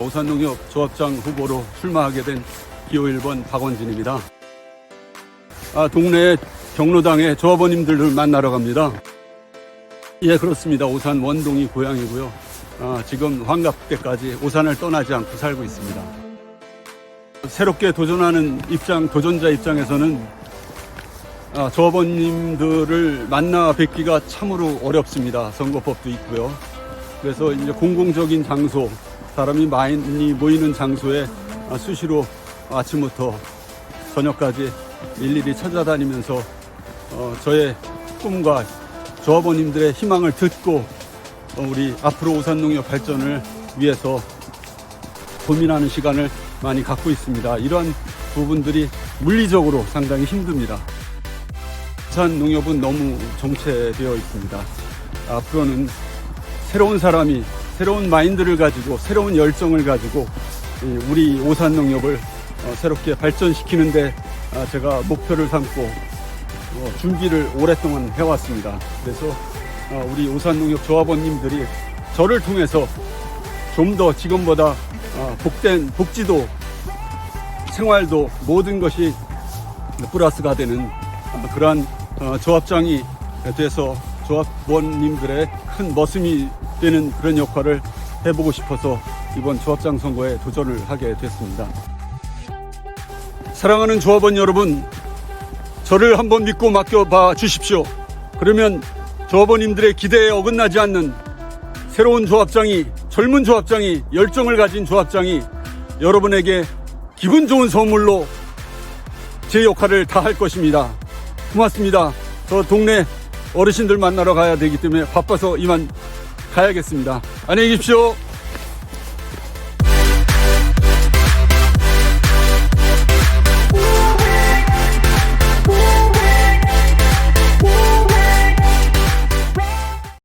오산농협 조합장 후보로 출마하게 된 기호 1번 박원진입니다. 아, 동네 경로당에 조합원님들을 만나러 갑니다. 예, 그렇습니다. 오산 원동이 고향이고요. 아, 지금 환갑 때까지 오산을 떠나지 않고 살고 있습니다. 새롭게 도전하는 입장, 도전자 입장에서는 아, 조합원님들을 만나 뵙기가 참으로 어렵습니다. 선거법도 있고요. 그래서 이제 공공적인 장소, 사람이 많이 모이는 장소에 아, 수시로 아침부터 저녁까지 일일이 찾아다니면서 어, 저의 꿈과 조합원님들의 희망을 듣고 어, 우리 앞으로 오산농협 발전을 위해서 고민하는 시간을 많이 갖고 있습니다. 이러한 부분들이 물리적으로 상당히 힘듭니다. 부산 농협은 너무 정체되어 있습니다. 앞으로는 새로운 사람이 새로운 마인드를 가지고 새로운 열정을 가지고 이 우리 오산 농협을 어, 새롭게 발전시키는데 아, 제가 목표를 삼고 어, 준비를 오랫동안 해왔습니다. 그래서 어, 우리 오산농협 조합원님들이 저를 통해서 좀 더 지금보다 어, 복된 복지도 생활도 모든 것이 플러스가 되는 어, 그러한 어, 조합장이 돼서 조합원님들의 큰 머슴이 되는 그런 역할을 해보고 싶어서 이번 조합장 선거에 도전을 하게 됐습니다. 사랑하는 조합원 여러분, 저를 한번 믿고 맡겨봐 주십시오. 그러면 조합원님들의 기대에 어긋나지 않는 새로운 조합장이, 젊은 조합장이, 열정을 가진 조합장이 여러분에게 기분 좋은 선물로 제 역할을 다 할 것입니다. 고맙습니다. 저 동네 어르신들 만나러 가야 되기 때문에 바빠서 이만 가야겠습니다. 안녕히 계십시오.